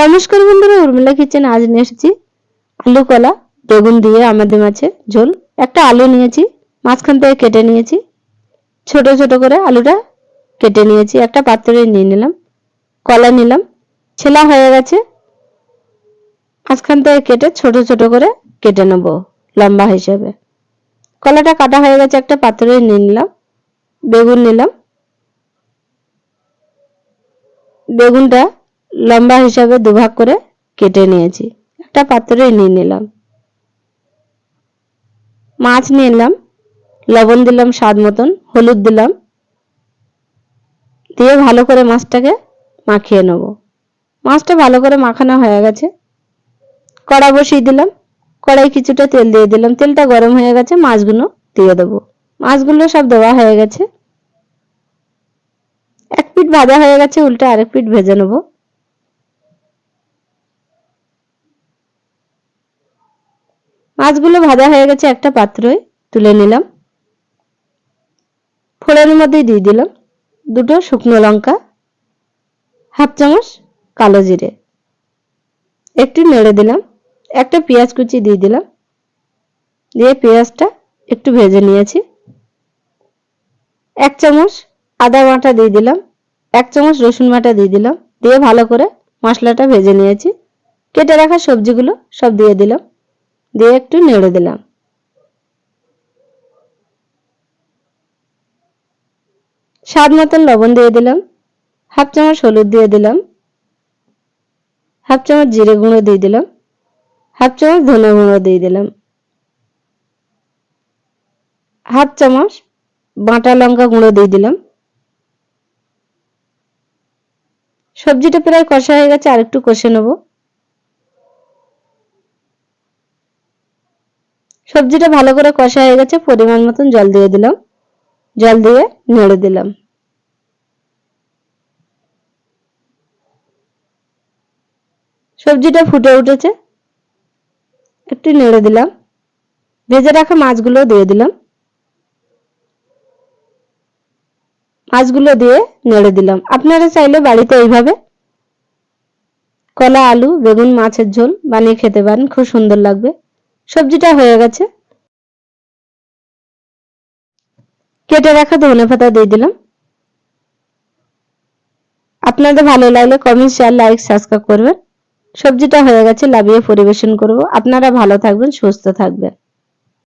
নমস্কার বন্ধুরা, উর্মিলা কিচেন আজ নিয়ে এসেছি আলু কলা, বেগুন দিয়ে আমাদের মাছে ঝোল। একটা আলু নিয়েছি, মাঝখান থেকে কেটে নিয়েছি। ছোট ছোট করে আলুটা কেটে নিয়েছি, একটা পাত্রে নিয়ে নিলাম, কলা নিলাম, ছেলা হয়ে গেছে। মাঝখান থেকে কেটে ছোট ছোট করে কেটে নেব, লম্বা হিসেবে। কলাটা কাটা হয়ে গেছে, একটা পাত্রে নিয়ে নিলাম, বেগুন নিলাম। বেগুনটা লম্বা হিসাবে দুভাগ করে কেটে নিয়েছি। একটা পাত্রে নিয়ে নিলাম। মাছ নিয়ে নিলাম লবণ দিলাম স্বাদ মতন, হলুদ দিলাম। দিয়ে ভালো করে মাছটাকে মাখিয়ে নেব। মাছটা ভালো করে মাখানো হয়ে গেছে। কড়া বসিয়ে দিলাম। কড়াই কিছুটা তেল দিয়ে দিলাম। তেলটা গরম হয়ে গেছে, মাছগুলো দিয়ে দেবো। মাছগুলো সব দেওয়া হয়ে গেছে। এক পিঠ ভাজা হয়ে গেছে, উল্টে আরেক পিঠ ভেজে নেব। মাছগুলো ভাজা হয়ে গেছে একটা পাত্রই তুলে নিলাম। ফোড়নের মধ্যে দিয়ে দিলাম দুটো শুকনো লঙ্কা, হাফ চামচ কালো জিরে। একটু নেড়ে দিলাম, একটা পেঁয়াজ কুচি দিয়ে দিলাম। দিয়ে পেঁয়াজটা একটু ভেজে নিয়েছি। এক চামচ আদা বাটা দিয়ে দিলাম, এক চামচ রসুন বাটা দিয়ে দিলাম। দিয়ে ভালো করে মশলাটা ভেজে নিয়েছি। কেটে রাখা সবজিগুলো সব দিয়ে দিলাম। দিয়ে একটু নেড়ে দিলাম। স্বাদ মতন লবণ দিয়ে দিলাম। হাফ চামচ হলুদ দিয়ে দিলাম। হাফ চামচ জিরে গুঁড়ো দিয়ে দিলাম। হাফ চামচ ধনে গুঁড়ো দিয়ে দিলাম। হাফ চামচ বাটা লঙ্কা গুঁড়ো দিয়ে দিলাম। সবজিটা প্রায় কষা হয়ে গেছে আর একটু কষে নেব। সবজিটা ভালো করে কষা হয়ে গেছে, পরিমাণ মতন জল দিয়ে দিলাম। জল দিয়ে নেড়ে দিলাম। সবজিটা ফুটে উঠেছে, একটু নেড়ে দিলাম। ভেজে রাখা মাছগুলো দিয়ে দিলাম। মাছগুলো দিয়ে নেড়ে দিলাম। আপনারা চাইলে বাড়িতে এইভাবে কলা, আলু, বেগুন, মাছের ঝোল বানিয়ে খেতে পারেন, খুব সুন্দর লাগবে। সবজিটা হয়ে গেছে। কেটে রাখা ধনে পাতা দিয়ে দিলাম। আপনাদের ভালো লাগলে কমেন্ট শেয়ার লাইক সাবস্ক্রাইব করবেন। সবজিটা হয়ে গেছে লাভিয়ে পরিবেশন করব। আপনারা ভালো থাকবেন, সুস্থ থাকবেন।